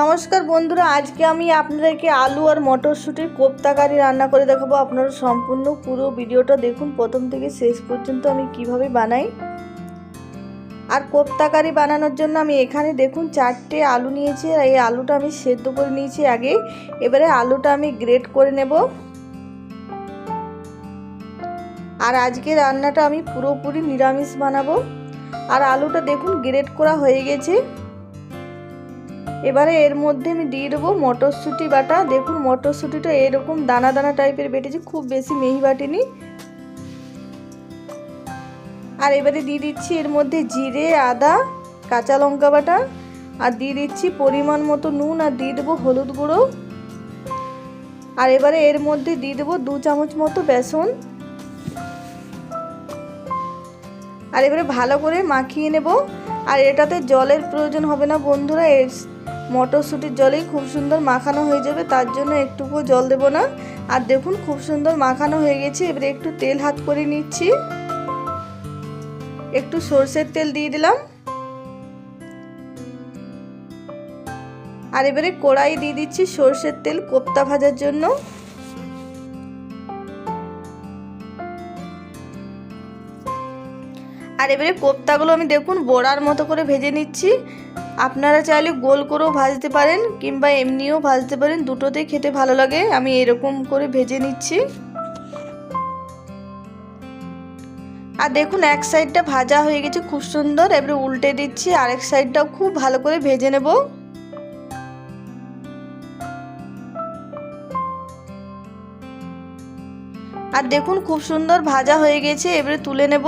নমস্কার বন্ধুরা, আজকে আমি আপনাদেরকে আলু আর মটরশুঁটির কোপ্তাকারি রান্না করে দেখাবো। আপনারা সম্পূর্ণ পুরো ভিডিওটা দেখুন, প্রথম থেকে শেষ পর্যন্ত আমি কীভাবে বানাই। আর কোপ্তাকারি বানানোর জন্য আমি এখানে দেখুন চারটে আলু নিয়েছি, আর এই আলুটা আমি সেদ্ধ করে নিয়েছি আগে এবারে আলুটা আমি গ্রেট করে নেব। আর আজকে রান্নাটা আমি পুরোপুরি নিরামিষ বানাবো। আর আলুটা দেখুন গ্রেট করা হয়ে গেছে। এবারে এর মধ্যে আমি দিয়ে দেবো মটরশুঁটি বাটা। দেখুন, মটরশুঁটিটা এরকম দানা দানা টাইপের বেটেছি, খুব বেশি মেহি বাটিনি। আর এবারে দিয়ে দিচ্ছি এর মধ্যে জিরে, আদা, কাঁচা লঙ্কা বাটা। আর দিয়ে দিচ্ছি পরিমাণ মতো নুন আর দিয়ে দেবো হলুদ গুঁড়ো। আর এবারে এর মধ্যে দিয়ে দেবো দু চামচ মতো বেসন। আর এবারে ভালো করে মাখিয়ে নেব। আর এটাতে জলের প্রয়োজন হবে না বন্ধুরা মটরশুঁটির জলেই খুব সুন্দর মাখানো হয়ে যাবে, তার জন্য একটুকু জল দেব না। আর দেখুন, খুব সুন্দর মাখানো হয়ে গেছে, এবারে একটু তেল হাত করে নিচ্ছি। একটু সর্ষের তেল দিয়ে দিলাম। আর এবারে কড়াই দিয়ে দিচ্ছি সর্ষের তেল কোপ্তা ভাজার জন্য। আর এবারে কোপ্তাগুলো আমি দেখুন, বড়ার মতো করে ভেজে নিচ্ছি। আপনারা চাইলে গোল করেও ভাজতে পারেন কিংবা এমনিও ভাজতে পারেন, দুটোতেই খেতে ভালো লাগে। আমি এরকম করে ভেজে নিচ্ছি। আর দেখুন, এক সাইডটা ভাজা হয়ে গেছে খুব সুন্দর। এবারে উল্টে দিচ্ছি, আরেক সাইডটাও খুব ভালো করে ভেজে নেব। আর দেখুন, খুব সুন্দর ভাজা হয়ে গেছে, এবারে তুলে নেব।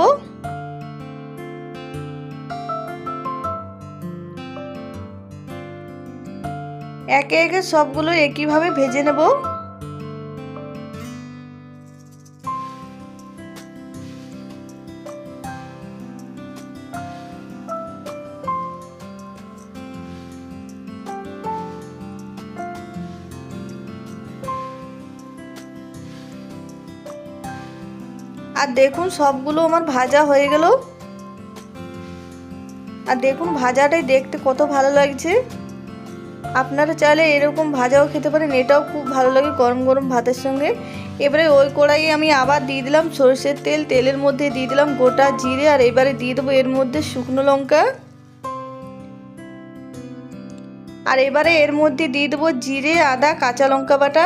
একে একে সবগুলো একইভাবে ভেজে নেব। আর দেখুন, সবগুলো আমার ভাজা হয়ে গেল। আর দেখুন, ভাজাটাই দেখতে কত ভালো লাগছে। আপনারা চাইলে এরকম ভাজাও খেতে পারেন। এটাও খুব ভালো লাগে গরম গরম ভাতের সঙ্গে। এবারে ওই কড়াইয়ে আমি আবার দিয়ে দিলাম সরষের তেল। তেলের মধ্যে দিয়ে দিলাম গোটা জিরে আর এবারে দিয়ে দেবো এর মধ্যে শুকনো লঙ্কা। আর এবারে এর মধ্যে দিয়ে দেবো জিরে, আদা, কাঁচা লঙ্কা বাটা।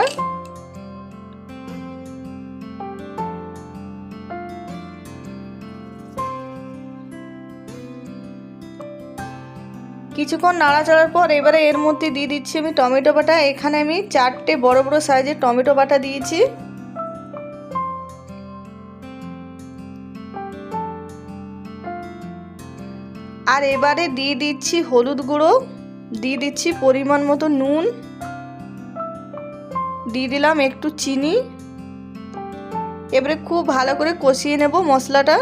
কিছুক্ষণ নাড়াচাড়ার পর এবারে এর মধ্যে দিয়ে দিচ্ছি আমি টমেটো বাটা। এখানে আমি চারটে বড় বড় সাইজের টমেটো বাটা দিয়েছি। আর এবারে দিয়ে দিচ্ছি হলুদ গুঁড়ো, দিয়ে দিচ্ছি পরিমাণ মতো নুন, দিয়ে দিলাম একটু চিনি। এবারে খুব ভালো করে কষিয়ে নেব মশলাটা।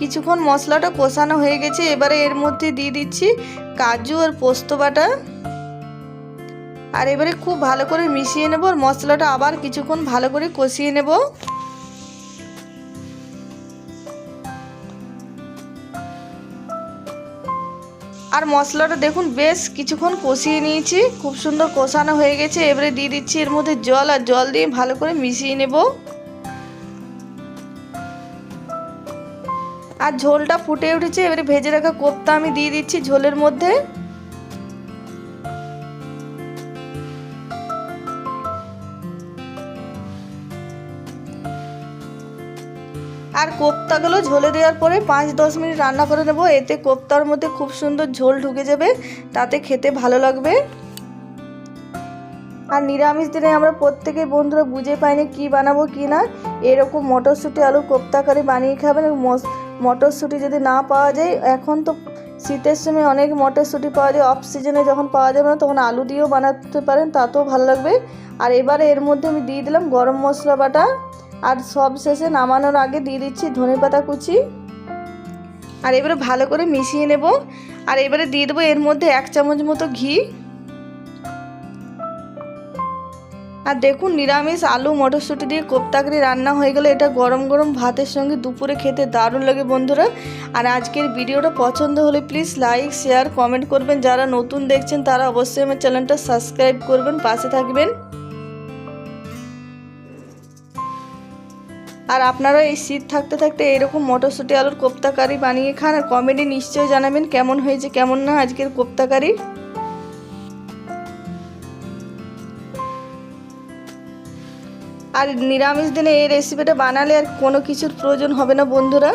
কিছুক্ষণ মশলাটা কষানো হয়ে গেছে, এবারে এর মধ্যে দিয়ে দিচ্ছি কাজু আর পোস্ত বাটা। আর এবারে খুব ভালো করে মিশিয়ে নেব আর মশলাটা আবার কিছুক্ষণ ভালো করে কষিয়ে নেব। আর মশলাটা দেখুন, বেশ কিছুক্ষণ কষিয়ে নিয়েছি, খুব সুন্দর কষানো হয়ে গেছে। এবারে দিয়ে দিচ্ছি এর মধ্যে জল, আর জল দিয়ে ভালো করে মিশিয়ে নেব। আর ঝোলটা ফুটে উঠেছে, এবারে ভেজে রাখা কোপ্তা আমি দিয়ে দিচ্ছি ঝোলের মধ্যে। আর কোপ্তাগুলো ঝোলে দেওয়ার পরে পাঁচ দশ মিনিট রান্না করে নেব, এতে কোপ্তার মধ্যে খুব সুন্দর ঝোল ঢুকে যাবে, তাতে খেতে ভালো লাগবে। আর নিরামিষ দিনে আমরা প্রত্যেকে বন্ধুরা বুঝে পাইনি কি বানাবো, কি না। এরকম মটরশুঁটি আলু কোপ্তা করে বানিয়ে খাবেন মটরশুঁটি যদি না পাওয়া যায়, এখন তো শীতের সময় অনেক মটরশুঁটি পাওয়া যায় অফ সিজনে যখন পাওয়া যাবে না, তখন আলু দিয়েও বানাতে পারেন, তাতেও ভালো লাগবে। আর এবারে এর মধ্যে আমি দিয়ে দিলাম গরম মশলা বাটা। আর সব শেষে নামানোর আগে দিয়ে দিচ্ছি ধনে পাতা কুচি। আর এবারে ভালো করে মিশিয়ে নেব। আর এবারে দিয়ে দেবো এর মধ্যে এক চামচ মতো ঘি। আর দেখুন, নিরামিষ আলু, মটরশুঁটি দিয়ে কোপ্তাকরি রান্না হয়ে গেলে এটা গরম গরম ভাতের সঙ্গে দুপুরে খেতে দারুণ লাগে বন্ধুরা। আর আজকের ভিডিওটা পছন্দ হলে প্লিজ লাইক শেয়ার কমেন্ট করবেন। যারা নতুন দেখছেন, তারা অবশ্যই আমার চ্যানেলটা সাবস্ক্রাইব করবেন, পাশে থাকবেন। আর আপনারা এই শীত থাকতে থাকতে এরকম মটরশুঁটি, আলুর কোপ্তা কারি বানিয়ে খান আর কমেন্টে নিশ্চয়ই জানাবেন কেমন হয়েছে, কেমন না আজকের কোপ্তা কারি আর নিরামিষ দিনে এই রেসিপিটা বানালে আর কোনো কিছুর প্রয়োজন হবে না বন্ধুরা।